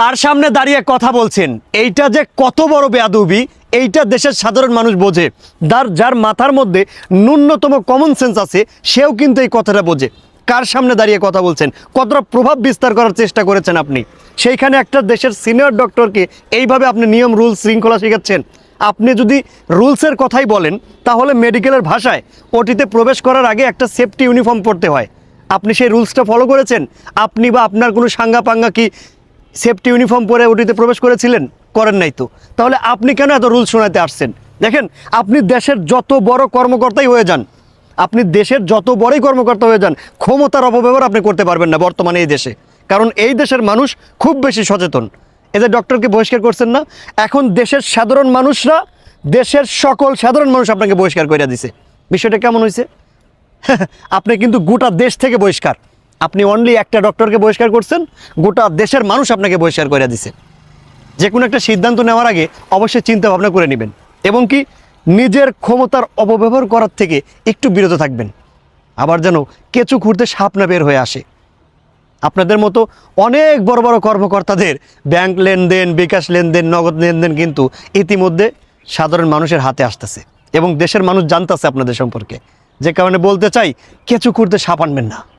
কার সামনে দাঁড়িয়ে কথা বলছেন? এইটা যে কত বড় বেয়াদুবি, এইটা দেশের সাধারণ মানুষ বোঝে। যার যার মাথার মধ্যে ন্যূনতম কমন সেন্স আছে, সেও কিন্তু এই কথাটা বোঝে। কার সামনে দাঁড়িয়ে কথা বলছেন? কতটা প্রভাব বিস্তার করার চেষ্টা করেছেন আপনি? সেইখানে একটা দেশের সিনিয়র ডক্টরকে এইভাবে আপনি নিয়ম রুল শৃঙ্খলা শেখাচ্ছেন। আপনি যদি রুলসের কথাই বলেন, তাহলে মেডিকেলের ভাষায় ওটিতে প্রবেশ করার আগে একটা সেফটি ইউনিফর্ম পরতে হয়। আপনি সেই রুলসটা ফলো করেছেন? আপনি বা আপনার কোনো সাঙ্গা পাঙ্গা কি সেফটি ইউনিফর্ম পরে ওটিতে প্রবেশ করেছিলেন, করেন নাই তো। তাহলে আপনি কেন এত রুলস শোনাতে আসছেন? দেখেন, আপনি দেশের যত বড় কর্মকর্তাই হয়ে যান, আপনি দেশের যত বড়ই কর্মকর্তা হয়ে যান, ক্ষমতার অপব্যবহার আপনি করতে পারবেন না বর্তমানে এই দেশে। কারণ এই দেশের মানুষ খুব বেশি সচেতন। এদের ডক্টরকে বহিষ্কার করছেন না, এখন দেশের সাধারণ মানুষরা, দেশের সকল সাধারণ মানুষ আপনাকে বহিষ্কার করে দিছে। বিষয়টা কেমন হয়েছে আপনি কিন্তু গোটা দেশ থেকে বহিষ্কার। আপনি অনলি একটা ডক্টরকে বহিষ্কার করছেন, গোটা দেশের মানুষ আপনাকে বহিষ্কার করে দিছে। যে কোনো একটা সিদ্ধান্ত নেওয়ার আগে অবশ্যই চিন্তা ভাবনা করে নেবেন এবং কি নিজের ক্ষমতার অপব্যবহার করার থেকে একটু বিরত থাকবেন। আবার যেন কেঁচু খুঁড়তে সাপ না বের হয়ে আসে। আপনাদের মতো অনেক বড় বড় কর্মকর্তাদের ব্যাংক লেনদেন, বিকাশ লেনদেন, নগদ লেনদেন কিন্তু ইতিমধ্যে সাধারণ মানুষের হাতে আসতেছে এবং দেশের মানুষ জানতেছে আপনাদের সম্পর্কে। যে কারণে বলতে চাই, কেঁচু খুঁড়তে সাপ আনবেন না।